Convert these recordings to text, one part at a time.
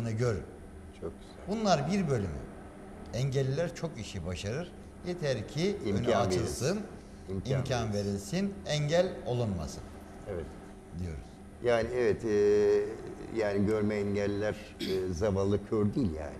görün. Çok güzel. Bunlar bir bölümü. Engelliler çok işi başarır. Yeter ki önü İmkan açılsın, verilsin. imkan, İmkan verilsin, engel olunmasın Evet. diyoruz. Yani evet, e, yani görme engelliler e, zavallı kör değil yani.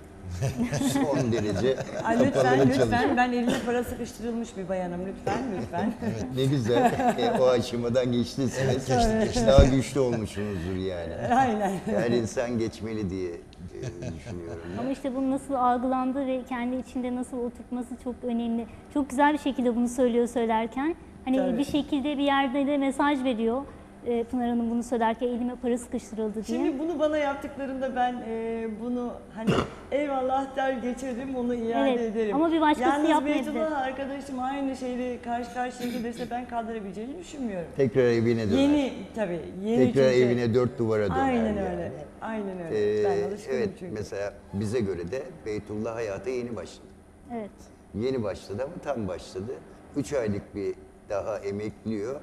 Son derece Ay lütfen lütfen çalışıyor. ben eline para sıkıştırılmış bir bayanım lütfen lütfen. Ne güzel. E, o aşamadan geçtiniz. Evet, geçtik, geçtik. Daha güçlü olmuşsunuzdur yani. Aynen. Her insan geçmeli diye e, düşünüyorum. Ama işte bunun nasıl algılandığı ve kendi içinde nasıl oturtması çok önemli. Çok güzel bir şekilde bunu söylüyor söylerken. Hani Tabii. bir şekilde bir yerde de mesaj veriyor. Ee, Pınar Hanım bunu söylerken elime para sıkıştırıldı diye. Şimdi bunu bana yaptıklarında ben e, bunu hani eyvallah der geçerim onu iade Evet, ederim. ama bir başkası Yalnız yapmayabilir. Beytullah arkadaşım aynı şeyle karşı karşıya gelirse ben kaldırabileceğini düşünmüyorum. Tekrar evine döner. Yeni tabii yeni Tekrar çünkü. evine dört duvara döner. Aynen yani. öyle. Aynen öyle. Ee, ben alışkınım evet çünkü. mesela bize göre de Beytullah hayata yeni başladı. Evet. Yeni başladı ama tam başladı. Üç aylık bir daha emekliyor.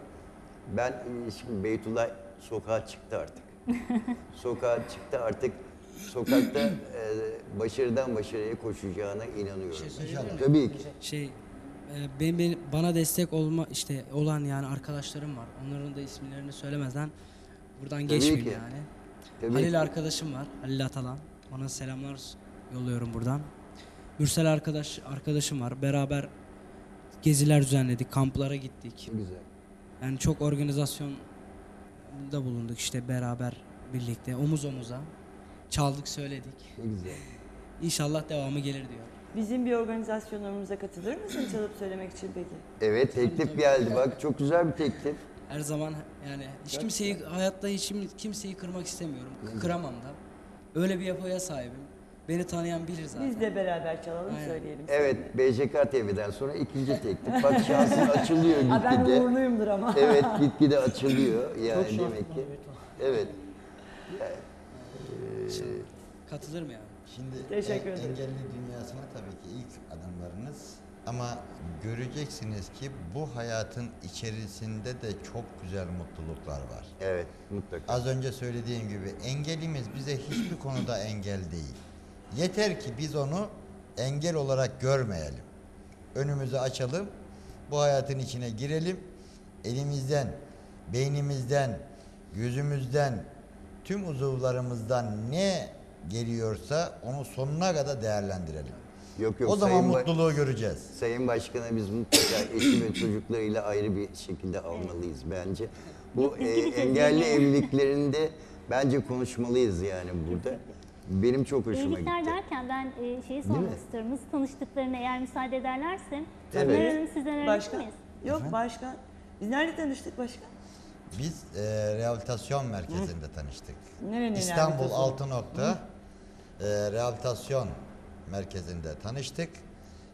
Ben e, şimdi Beytullah sokağa çıktı artık. sokağa çıktı artık. Sokakta e, başarıdan başarıya koşacağına inanıyorum. Tabii ki. şey e, benim, benim bana destek olma işte olan yani arkadaşlarım var. Onların da isimlerini söylemeden buradan geçmeyeyim ki. yani. Tabii Halil ki. arkadaşım var. Halil Atalan. Ona selamlar yolluyorum buradan. Mürsel arkadaş arkadaşım var. Beraber geziler düzenledik, kamplara gittik. Güzel. Yani çok organizasyonda bulunduk işte beraber birlikte omuz omuza. Çaldık, söyledik. Ne güzel. İnşallah devamı gelir diyor. Bizim bir organizasyonlarımıza katılır mısın çalıp söylemek için peki? Evet teklif geldi bak çok güzel bir teklif. Her zaman yani hiç kimseyi hayatta hiç kimseyi kırmak istemiyorum. Kıramam da. Öyle bir yapıya sahibim. Beni tanıyan bilir zaten. Biz de beraber çalalım Aynen. söyleyelim. Evet BJK TV'den sonra ikinci teklif. Bak şansın açılıyor Aa, ben gitgide. uğurluyumdur ama. Evet gitgide açılıyor yani demek ki. Evet. Katılır mı yani? Şimdi Teşekkür en- ederim. engelli dünyasına tabii ki ilk adımlarınız ama göreceksiniz ki bu hayatın içerisinde de çok güzel mutluluklar var. Evet mutlaka. Az önce söylediğim gibi engelimiz bize hiçbir konuda engel değil. Yeter ki biz onu engel olarak görmeyelim. Önümüzü açalım, bu hayatın içine girelim. Elimizden, beynimizden, gözümüzden, tüm uzuvlarımızdan ne geliyorsa onu sonuna kadar değerlendirelim. Yok yok o zaman Sayın, mutluluğu göreceğiz. Sayın Başkan'a biz mutlaka eşi ve çocuklarıyla ayrı bir şekilde almalıyız bence. Bu e, engelli evliliklerinde bence konuşmalıyız yani burada. Benim çok hoşuma Evlilikler gitti. derken ben e, şeyi mi? sormak istiyorum. Nasıl tanıştıklarını eğer müsaade ederlerse. Tabii. Hanım sizden öğrenir Başkan? miyiz? Yok başkan. Biz nerede tanıştık başkan? Biz e, rehabilitasyon merkezinde tanıştık. Nerenin İstanbul rehabilitasyonu? Altınok'ta e, rehabilitasyon merkezinde tanıştık.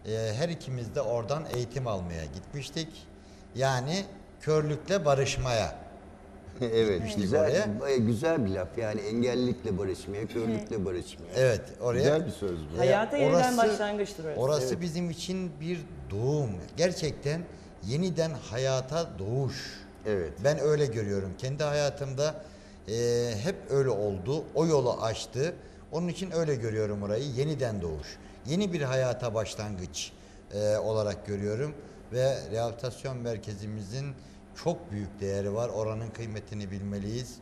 E, her ikimiz de oradan eğitim almaya gitmiştik. Yani körlükle barışmaya. evet Gitmiştik güzel, oraya. e, güzel bir laf yani engellilikle barışmaya, körlükle barışmaya. Evet oraya. Güzel bir söz bu. Hayata yeniden orası- başlangıçtır orası. Orası bizim için bir doğum. Gerçekten yeniden hayata doğuş. Evet. Ben öyle görüyorum. Kendi hayatımda e, hep öyle oldu. O yolu açtı. Onun için öyle görüyorum orayı. Yeniden doğuş. Yeni bir hayata başlangıç e, olarak görüyorum. Ve rehabilitasyon merkezimizin çok büyük değeri var. Oranın kıymetini bilmeliyiz.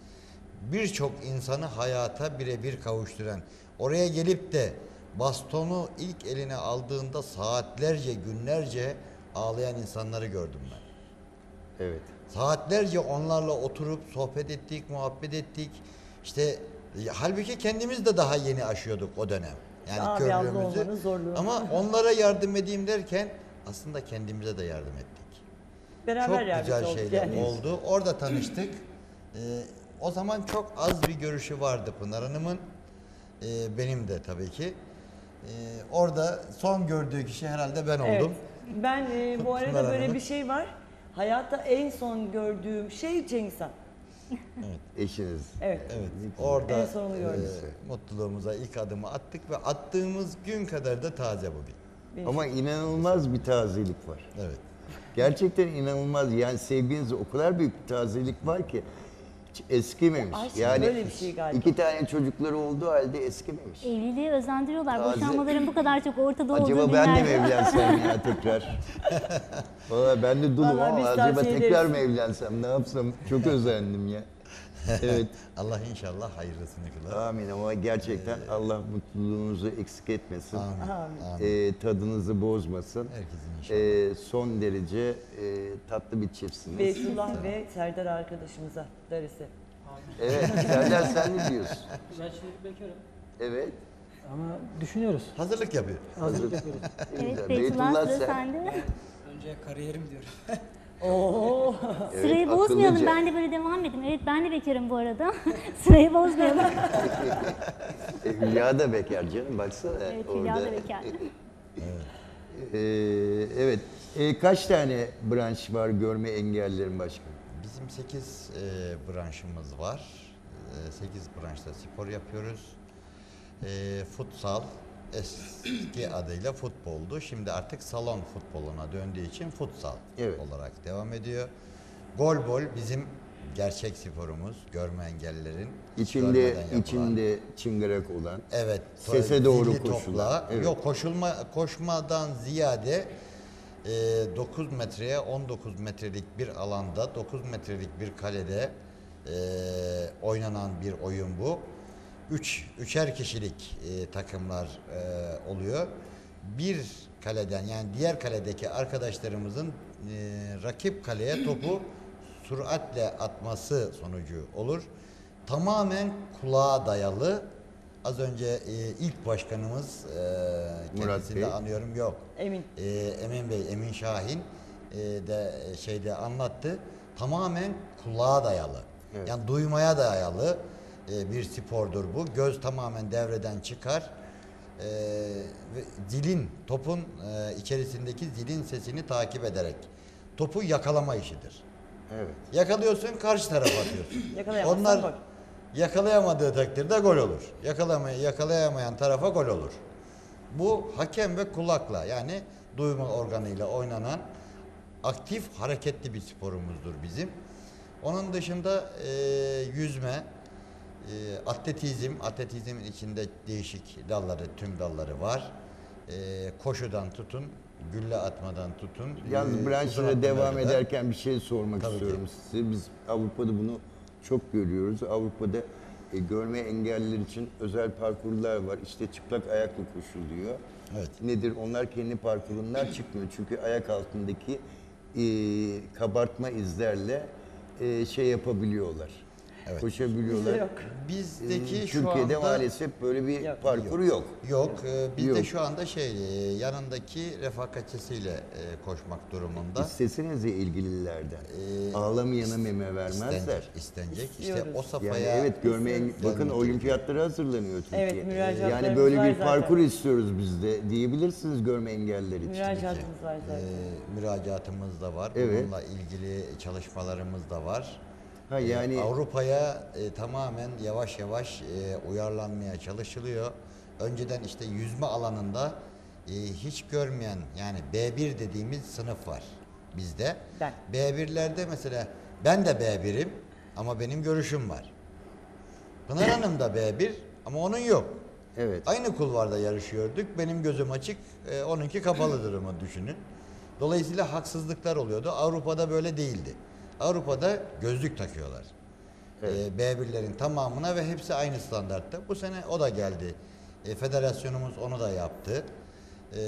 Birçok insanı hayata birebir kavuşturan. Oraya gelip de bastonu ilk eline aldığında saatlerce, günlerce ağlayan insanları gördüm ben. Evet. Saatlerce onlarla oturup sohbet ettik, muhabbet ettik. İşte halbuki kendimiz de daha yeni aşıyorduk o dönem. Yani körlüğümüzü. Ama onlara yardım edeyim derken aslında kendimize de yardım ettik. Beraber çok yardımcı güzel olduk şeyler yani. oldu. Orada tanıştık. Ee, o zaman çok az bir görüşü vardı Pınar Hanım'ın. Ee, benim de tabii ki. Ee, orada son gördüğü kişi herhalde ben Evet. oldum. Ben e, bu arada Pınar böyle Hanım'ın. bir şey var. Hayatta en son gördüğüm şey Cengiz Han. Eşiniz. Evet. Evet. Orada En sonunu gördüm. e, mutluluğumuza ilk adımı attık ve attığımız gün kadar da taze bugün. Benim Ama inanılmaz bir tazelik var. Evet. Gerçekten inanılmaz. Yani sevginizde o kadar büyük bir tazelik var ki Hiç eskimemiş. Aşk yani böyle bir şey galiba. iki tane çocukları olduğu halde eskimemiş. Evliliğe özendiriyorlar. Taze. Boşanmaların bu kadar çok ortada olduğu Acaba ben de mi evlensem ya tekrar? Valla ben de dulum Vallahi ama biz acaba tavsiye tekrar ederiz. mı evlensem ne yapsam çok özendim ya. Evet Allah inşallah hayırlısını kılar. amin ama gerçekten Allah mutluluğunuzu eksik etmesin. Amin. Amin. Ee, tadınızı bozmasın. Herkesin inşallah. Ee, son derece e, tatlı bir çiftsiniz. Beytullah ve Serdar arkadaşımıza darısı. Evet Serdar sen ne diyorsun? Ben şimdi bekarım Evet. ama düşünüyoruz. Hazırlık yapıyor. Hazırlık yapıyoruz. Evet. Beytullah sıra sen- sende. Önce kariyerim diyorum. Oo. Evet, Sırayı bozmayalım. akıllıca. Ben de böyle devam edeyim. Evet ben de bekarım bu arada. Sırayı bozmayalım. E, Hülya da bekar canım baksana. Evet Hülya orada. da bekar. Ee, evet. Ee, kaç tane branş var görme engellilerin başkanı? Bizim 8 branşımız var. 8 branşta spor yapıyoruz. E, futsal eski adıyla futboldu. Şimdi artık salon futboluna döndüğü için futsal Evet. olarak devam ediyor. Golbol bizim gerçek sporumuz. Görme engellilerin İçinde yapılan. içinde çıngırak olan. Evet. Sese doğru topla. koşulan, evet. Yok koşulma koşmadan ziyade e, 9 metreye 19 metrelik bir alanda 9 metrelik bir kalede e, oynanan bir oyun bu. 3 üçer kişilik e, takımlar e, oluyor. Bir kaleden yani diğer kaledeki arkadaşlarımızın e, rakip kaleye topu süratle atması sonucu olur. Tamamen kulağa dayalı. Az önce e, ilk başkanımız e, Murat kendisini de Bey. anıyorum yok. Emin. E, Emin Bey, Emin Şahin e, de e, şeyde anlattı. Tamamen kulağa dayalı. Evet. Yani duymaya dayalı e, bir spordur bu. Göz tamamen devreden çıkar. E, ve zilin, topun e, içerisindeki zilin sesini takip ederek topu yakalama işidir. Evet. Yakalıyorsun karşı tarafa atıyorsun. Yakalayamazsan Onlar yakalayamadığı takdirde gol olur. Yakalamay yakalayamayan tarafa gol olur. Bu hakem ve kulakla yani duyma organıyla oynanan aktif hareketli bir sporumuzdur bizim. Onun dışında e, yüzme, e, atletizm, atletizmin içinde değişik dalları, tüm dalları var. E, koşudan tutun, gülle atmadan tutun. Yalnız e, uzun branşlara devam da- ederken bir şey sormak Tabii ki. istiyorum size. Biz Avrupa'da bunu çok görüyoruz. Avrupa'da e, görme engelliler için özel parkurlar var. İşte çıplak ayakla koşuluyor. Evet. Nedir? Onlar kendi parkurundan çıkmıyor. Çünkü ayak altındaki e, kabartma izlerle e, şey yapabiliyorlar. Evet. Koşabiliyorlar. Bizde yok. Bizdeki E, şu Türkiye'de anda maalesef böyle bir Yok. parkur yok. Yok, e, bizde Yok. şu anda şey e, yanındaki refakatçisiyle e, koşmak durumunda. İstesenize ilgililerden. Ee, Ağlamayana meme vermezler. İstenecek, istenecek. İşte İstiyoruz. o Yani safhaya evet görme İstiyoruz. eng- bakın olimpiyatlara hazırlanıyor Türkiye. Evet, müracaatlarımız Yani böyle var bir zaten. parkur istiyoruz biz de diyebilirsiniz görme engelliler için. Müracaatımız var zaten. e, müracaatımız da var. Evet. Bununla ilgili çalışmalarımız da var. Ha E, yani Avrupa'ya e, tamamen yavaş yavaş e, uyarlanmaya çalışılıyor. Önceden işte yüzme alanında e, hiç görmeyen yani B1 dediğimiz sınıf var bizde. Ben. B1'lerde mesela ben de B1'im ama benim görüşüm var. Pınar Hanım da B1 ama onun yok. evet. Aynı kulvarda yarışıyorduk. Benim gözüm açık, e, onunki kapalı durumu düşünün. Dolayısıyla haksızlıklar oluyordu. Avrupa'da böyle değildi. Avrupa'da gözlük takıyorlar. Evet. E, B1'lerin tamamına ve hepsi aynı standartta. Bu sene o da geldi. E, federasyonumuz onu da yaptı. E,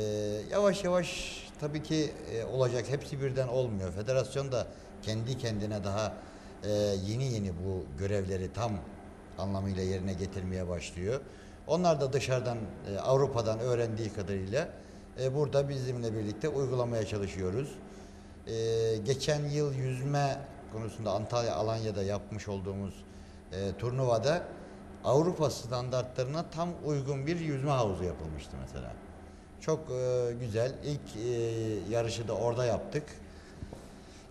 yavaş yavaş tabii ki e, olacak. Hepsi birden olmuyor. Federasyon da kendi kendine daha e, yeni yeni bu görevleri tam anlamıyla yerine getirmeye başlıyor. Onlar da dışarıdan e, Avrupa'dan öğrendiği kadarıyla e, burada bizimle birlikte uygulamaya çalışıyoruz. E, geçen yıl yüzme konusunda Antalya Alanya'da yapmış olduğumuz e, turnuvada Avrupa standartlarına tam uygun bir yüzme havuzu yapılmıştı mesela. Çok e, güzel. İlk e, yarışı da orada yaptık.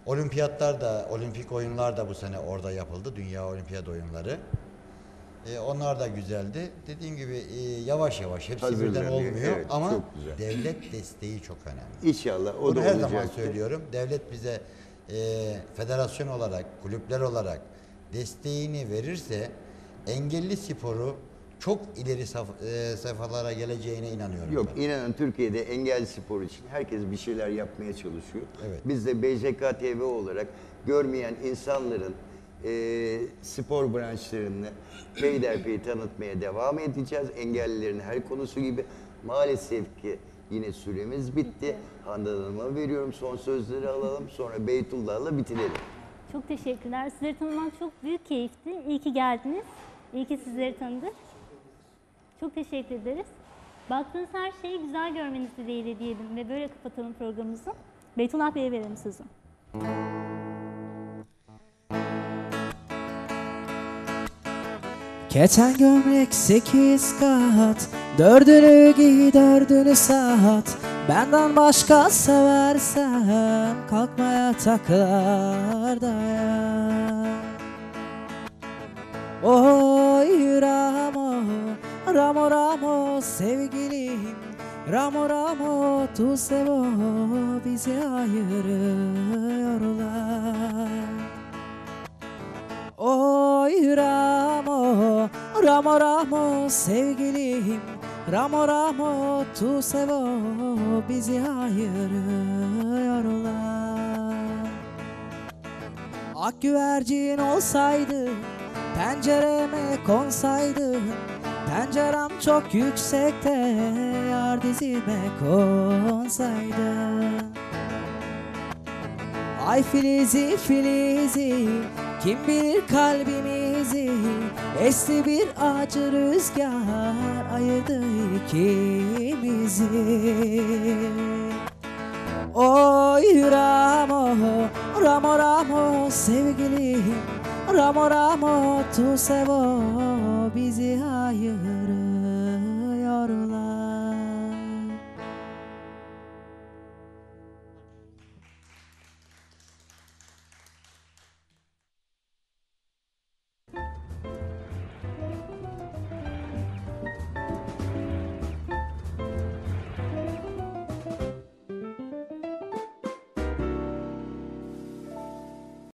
Olimpiyatlar da, olimpik oyunlar da bu sene orada yapıldı. Dünya Olimpiyat oyunları. E, onlar da güzeldi. Dediğim gibi e, yavaş yavaş hepsi birden Hazırlanıyor. olmuyor Evet, ama çok güzel. devlet desteği çok önemli. İnşallah o Bunu da her zaman söylüyorum. Devlet bize e, federasyon olarak, kulüpler olarak desteğini verirse engelli sporu çok ileri saf- e, safhalara geleceğine inanıyorum. Yok ben. inanın Türkiye'de engel spor için herkes bir şeyler yapmaya çalışıyor. Evet. Biz de BJK TV olarak görmeyen insanların e, spor branşlarını peyderpey tanıtmaya devam edeceğiz. Engellilerin her konusu gibi. Maalesef ki yine süremiz bitti. Handan Hanım'a veriyorum son sözleri alalım. Sonra Beytullah'la bitirelim. Çok teşekkürler. Sizleri tanımak çok büyük keyifti. İyi ki geldiniz. İyi ki sizleri tanıdık. Çok teşekkür ederiz. Baktığınız her şeyi güzel görmeniz dileğiyle diyelim ve böyle kapatalım programımızı. Beytullah Bey'e verelim sözü. Keten gömlek sekiz kat Dördünü giy dördünü sat. Benden başka seversen Kalkma yataklarda ya Oy Ramo Ramo Ramo sevgilim. Ramo Ramo tu sevo Bizi ayırıyorlar Oy Ramo, Ramo Ramo sevgilim. Ramo Ramo tu sevo bizi ayırıyorlar. Ak güvercin olsaydı pencereme konsaydı Pencerem çok yüksekte yar dizime konsaydı. Ay filizi filizi kim bilir kalbimizi? Esti bir acı rüzgar ayırdı ikimizi. Oy Ramo, Ramo Ramo sevgilim Ramo Ramo tu sevo bizi ayırır